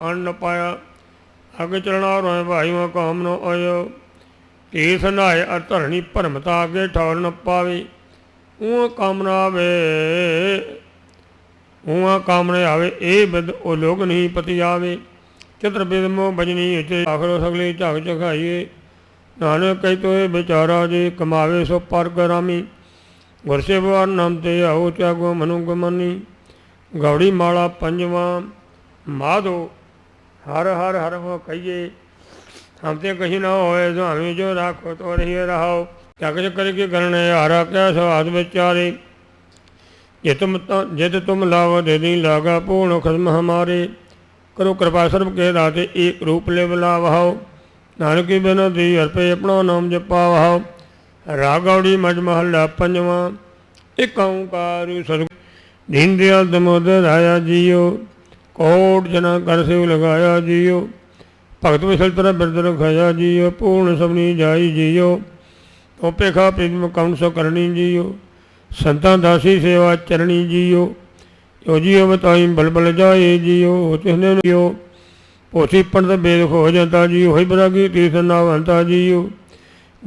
ਅੰਨ ਪਾਇਆ। ਅਗੇ ਚਲਣਾ ਰੋਏ ਭਾਈ ਮਾ ਕਾਮ ਨ ਆਇਓ। ਤੀਸ ਨਾਏ ਅਰ ਧਰਣੀ ਭਰਮਤਾ ਅਗੇ ਠੌਰ ਨ ਪਾਵੇ। ਉਹ ਕਾਮਨਾ ਆਵੇ, ਉਹ ਕਾਮਨੇ ਆਵੇ ਇਹ ਬਿਦ ਉਹ ਲੋਕ ਨਹੀਂ ਪਤੀ ਆਵੇ ਚਤਰ ਬਿਦ ਬਜਨੀ ਇਤੇ ਆਖਰੋ ਸਗਲੇ ਝਗ ਝਖਾਈਏ ਨਾਨਕ ਕਹਿ ਤੋਏ ਵਿਚਾਰਾ ਜੇ ਕਮਾਵੇ ਸੋ ਪਰ ਗਰਾਮੀ। ਵਰਸੇ ਨਾਮ ਤੇ ਆਉ ਤਿਆਗੋ ਮਨੁ ਗਮਨੀ। ਗੌੜੀ ਮਾਲਾ ਪੰਜਵਾਂ, ਮਾਧੋ ਹਰ ਹਰ ਹਰ ਹੋ ਕਹੀਏ। ਹਮ ਤੇ ਕਹੀ ਨਾ ਹੋਏ ਸੁਆਮੀ ਜੋ ਰਾਖੋ ਤੋ ਰਹੀ ਰਹਾਓ। ਜਗ ਚੱਕਰ ਕੀ ਕਰਨੇ ਹਾਰਾ ਕਿਆ ਸਵਾਦ ਵਿਚਾਰੇ। ਜੇ ਤੁਮ ਤਾਂ ਜਿਤ ਤੁਮ ਲਾਵ ਦੇ ਦੀ ਲਾਗਾ ਪੂर्ण ਖਸਮ ਹਮਾਰੇ। ਕਰੋ ਕਿਰਪਾ ਸਰਬ ਕੇ ਦਾਤੇ ਏਕ ਰੂਪ ਲੈ ਬੁਲਾਵਹੁ ਨਾਨਕੀ ਬੇਨਤੀ ਅਰਪੇ ਆਪਣਾ ਨਾਮ ਜਪਾਵਹੁ ਰਾਗੌੜੀ ਮਜ ਮਹੱਲਾ ਪੰਜਵਾਂ। ਇਕ ਓੰਕਾਰ ਸਤਿ ਦੀਨ ਦਿਆਲ ਦਮੋਦਰ ਆਇਆ ਜੀਓ। ਕੋਟ ਜਨਾ ਕਰ ਸਿਉ ਲਗਾਇਆ ਜੀਓ। ਭਗਤ ਵਿਸਲ ਤਰ ਬਿਰਦ ਰਖਾਇਆ ਜੀਓ, ਪੂਰਨ ਸਭਨੀ ਜਾਈ ਜੀਓ। ਤੋਪੇ ਖਾ ਪ੍ਰਿਤਮ ਕੌਣ ਸੋ ਕਰਨੀ ਜੀਓ। ਸੰਤਾਂ ਦਾਸੀ ਸੇਵਾ ਚਰਣੀ ਜੀਓ। ਜੋ ਜੀਓ ਬਤਾਈ ਬਲਬਲ ਜਾਏ ਜੀਓ ਤਿਸਨੇ ਜੀਓ। ਪੋਥੀ ਪੰਡਤ ਬੇਦ ਹੋ ਜਾਂਦਾ ਜੀਓ, ਹੋਈ ਬਰਾਗੀ ਤੀਰਥ ਨਾਵੰਤਾ ਜੀਓ।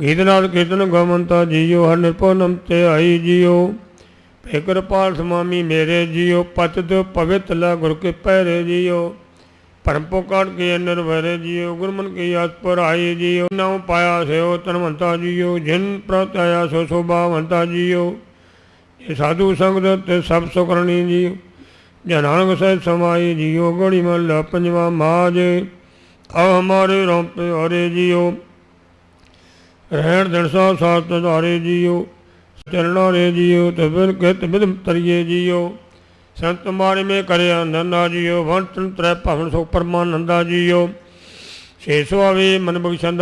ਗੀਤ ਨਾਦ ਕੀਰਤਨ ਗਵੰਤਾ ਜੀਓ, ਹਰ ਨਿਰਪਨਮ ਤੇ ਆਈ ਜੀਓ। ਫੇਕਰ ਪਾਲ ਸਮਾਮੀ ਮੇਰੇ ਜੀਓ ਪਤਿਤ ਪਵਿੱਤ ਲਾ ਗੁਰ ਕੇ ਪਹਿਰੇ ਜੀਓ। ਪਰਮ ਪੁਕਾਰ ਕੇ ਨਿਰਵਰੇ ਜੀਓ ਗੁਰਮਨ ਕੀ ਆਸ ਪਰ ਆਏ ਜੀਓ। ਨਾਉ ਪਾਇਆ ਸਿਓ ਤਨਵੰਤਾ ਜੀਓ, ਜਿਨ ਪ੍ਰਤ ਆਇਆ ਸੋ ਸੋਭਾਵੰਤਾ ਜੀਓ। ਇਹ ਸਾਧੂ ਸੰਗਤ ਤੇ ਸਭ ਸੁਕਰਣੀ ਜੀਓ ਜਨਾਨਕ ਸਹਿ ਸਮਾਈ ਜੀਓ, ਗੜੀ ਮਹੱਲਾ ਪੰਜਵਾ ਮਾਜ ਆ ਹਮਾਰੇ ਰੋਪੇ ਹਰੇ ਜੀਓ। ਰਹਿਣ ਦਿਨ ਸਾ ਸਾਤ ਧਾਰੇ ਜੀਓ। ਚਰਣਾ ਰੇ ਜੀਓ ਤਬਨ ਕਿਤ ਬਿਦ ਤਰੀਏ ਜੀਓ। ਸੰਤ ਮਾਰੇ ਮੇ ਕਰਿਆ ਨੰਦਾ ਜੀਓ। ਵੰਤਨ ਤ੍ਰੈ ਭਵਨ ਸੋ ਪਰਮਾਨੰਦਾ ਜੀਓ। ਛੇ ਸੋ ਆਵੇ ਮਨ ਬਖਸ਼ੰਦਾ